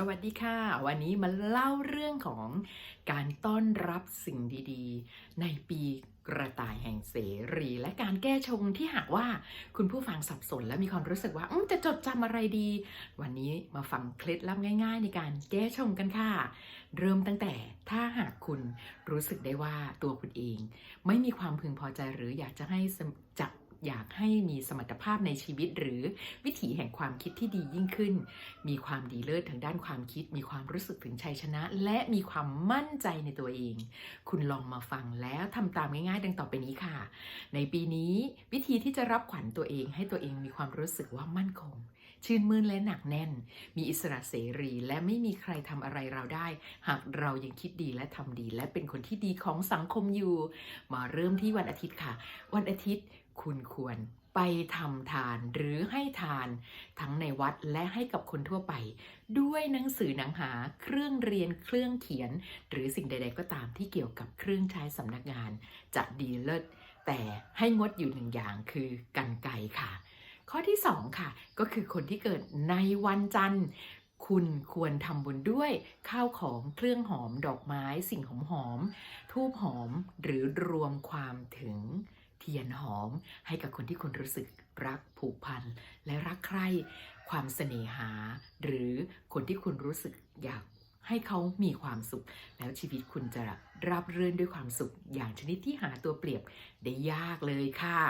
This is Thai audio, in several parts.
สวัสดีค่ะ วันนี้มาเล่าเรื่องของการต้อนรับสิ่งดีๆ ในปีกระต่ายแห่งเสรีและการแก้ชงที่หากว่าคุณผู้ฟังสับสนและมีความรู้สึกว่าจะจดจำอะไรดี วันนี้มาฟังเคล็ดลับง่าย ๆ ในการแก้ชงกันค่ะ เริ่มตั้งแต่ถ้าหากคุณรู้สึกได้ว่าตัวคุณเอง ไม่มีความพึงพอใจหรืออยากจะให้สมจะ อยากให้มีสมรรถภาพในชีวิต หรือวิถีแห่งความคิดที่ดียิ่งขึ้น มีความดีเลิศทางด้านความคิด มีความรู้สึกถึงชัยชนะ และมีความมั่นใจในตัวเอง คุณลองมาฟังแล้วทำตามง่ายๆ ดังต่อไปนี้ค่ะ ในปีนี้วิธีที่จะรับขวัญตัวเอง ให้ตัวเองมีความรู้สึกว่ามั่นคงชื่นมื่นและหนักแน่น มีอิสระเสรีและไม่มีใครทำอะไรเราได้ หากเรายังคิดดีและทำดี และเป็นคนที่ดีของสังคมอยู่ มาเริ่มที่วันอาทิตย์ค่ะ วันอาทิตย์ คุณควรไปทำทานหรือให้ทานทั้งในวัดและให้กับคนทั่วไป ด้วยหนังสือหนังหาเครื่องเรียนเครื่องเขียน หรือสิ่งใด ๆ ก็ตามที่เกี่ยวกับเครื่องใช้สำนักงาน จะดีเลิศแต่ให้งดอยู่หนึ่งอย่างคือกันไกรค่ะ ข้อที่ 2 ค่ะ ก็คือคนที่เกิดในวันจันทร์คุณควรทำบุญด้วยข้าวของเครื่องหอมดอกไม้ สิ่งหอมหอมๆทูบหอมหรือรวมความถึง ทียนหอม ให้กับคนที่คุณรู้สึกรักผูกพัน และรักใคร่ความเสน่หา หรือคนที่คุณรู้สึกอยาก ให้เขามีความสุข แล้วชีวิตคุณจะราบรื่นด้วยความสุข อย่างชนิดที่หาตัวเปรียบได้ยากเลยค่ะ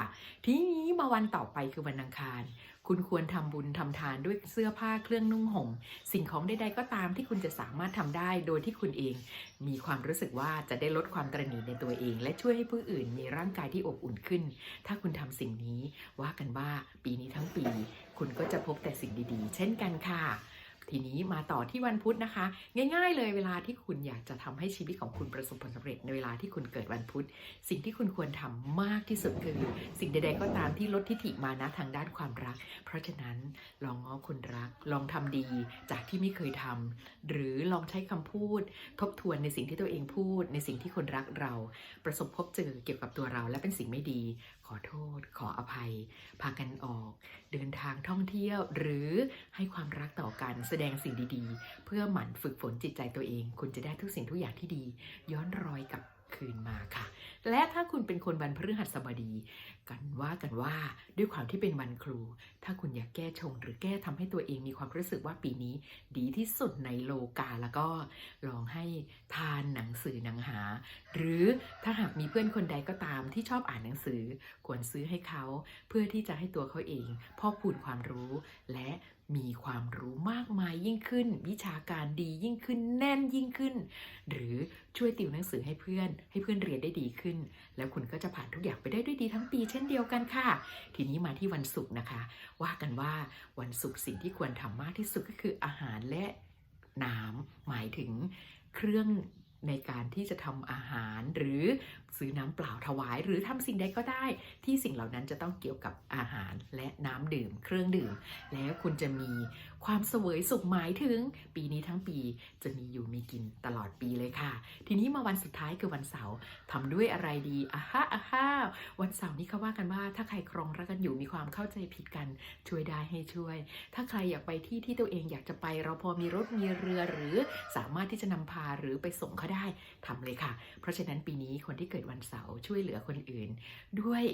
ทีนี้มาวันต่อไปคือวันอังคาร คุณควรทำบุญทำทานด้วยเสื้อผ้าเครื่องนุ่งห่ม สิ่งของใดๆก็ตามที่คุณจะสามารถทำได้โดยที่คุณเอง มีความรู้สึกว่าจะได้ลดความตระหนี่ในตัวเอง และช่วยให้ผู้อื่นมีร่างกายที่อบอุ่นขึ้น ถ้าคุณทำสิ่งนี้ว่ากันว่าปีนี้ทั้งปี คุณก็จะพบแต่สิ่งดีๆ เช่นกันค่ะ ทีนี้มาต่อที่วันพุธนะคะ ง่ายๆ เลยเวลาที่คุณอยากจะทำให้ชีวิตของคุณประสบผลสำเร็จในเวลาที่คุณเกิดวันพุธ สิ่งที่คุณควรทำมากที่สุดคือ สิ่งใดๆก็ตามที่ลดทิฐิมานะทางด้านความรัก เพราะฉะนั้นลองง้อคนรัก ลองทำดีจากที่ไม่เคยทำหรือลองใช้คำพูด ทบทวนในสิ่งที่ตัวเองพูด ในสิ่งที่คนรักเรา ประสบพบเจอเกี่ยวกับตัวเราและเป็นสิ่งไม่ดี ขอโทษ ขออภัย พากันออกเดินทางท่องเที่ยว หรือให้ความรักต่อกันแสดงสิ่งดีๆ เพื่อหมั่นฝึกฝนจิตใจตัวเอง คุณจะได้ทุกสิ่งทุกอย่างที่ดี ย้อนรอยกลับคืนมาค่ะ และถ้าคุณเป็นคนวันพฤหัสบดี กันว่ากันว่าด้วยความที่เป็นวันครู ถ้าคุณอยากแก้ชงหรือแก้ทำให้ตัวเองมีความรู้สึกว่าปีนี้ ดีที่สุดในโลกาแล้วก็ลองให้ทานหนังสือหนังหา หรือถ้าหากมีเพื่อนคนใดก็ตามที่ชอบอ่านหนังสือ ควรซื้อให้เขาเพื่อที่จะให้ตัวเขาเองพอกพูนความรู้และ มีความรู้มากมายยิ่งขึ้น วิชาการดียิ่งขึ้น แน่นยิ่งขึ้น หรือช่วยติวหนังสือให้เพื่อน ให้เพื่อนเรียนได้ดีขึ้น แล้วคุณก็จะผ่านทุกอย่างไปได้ด้วยดีทั้งปีเช่นเดียวกันค่ะ ทีนี้มาที่วันศุกร์นะคะ ว่ากันว่าวันศุกร์สิ่งที่ควรทำมากที่สุดก็คืออาหารและน้ำหมายถึงเครื่อง ในการที่จะทำอาหารหรือซื้อน้ำเปล่าถวาย หรือทำสิ่งใดก็ได้ ที่สิ่งเหล่านั้นจะต้องเกี่ยวกับอาหารและน้ำดื่ม เครื่องดื่ม แล้วคุณจะมีความเสวยสุขหมายถึง ปีนี้ทั้งปีจะมีอยู่มีกินตลอดปีเลยค่ะ ทีนี้มาวันสุดท้ายคือวันเสาร์ทำด้วยอะไรดีอะฮะอะฮะวันเสาร์นี้เขาว่ากันว่า ถ้าใครครองรักกันอยู่มีความเข้าใจผิดกันช่วยได้ให้ช่วย ถ้าใครอยากไปที่ที่ตัวเองอยากจะไป เราพอมีรถมีเรือหรือสามารถที่จะนำพาหรือไปส่งเขาได้ทำเลยค่ะ เพราะฉะนั้นปีนี้คนที่เกิดวันเสาร์ช่วยเหลือคนอื่น ด้วย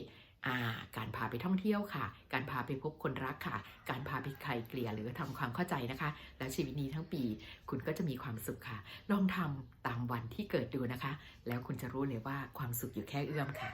าการพาไปท่องเที่ยวค่ะ การพาไปพบคนรักค่ะ การพาไปไกลเกลี่ยหรือทำความเข้าใจนะคะ แล้วชีวิตนี้ทั้งปีคุณก็จะมีความสุขค่ะ ลองทำตามวันที่เกิดดูนะคะ แล้วคุณจะรู้เลยว่าความสุขอยู่แค่เอื้อมค่ะ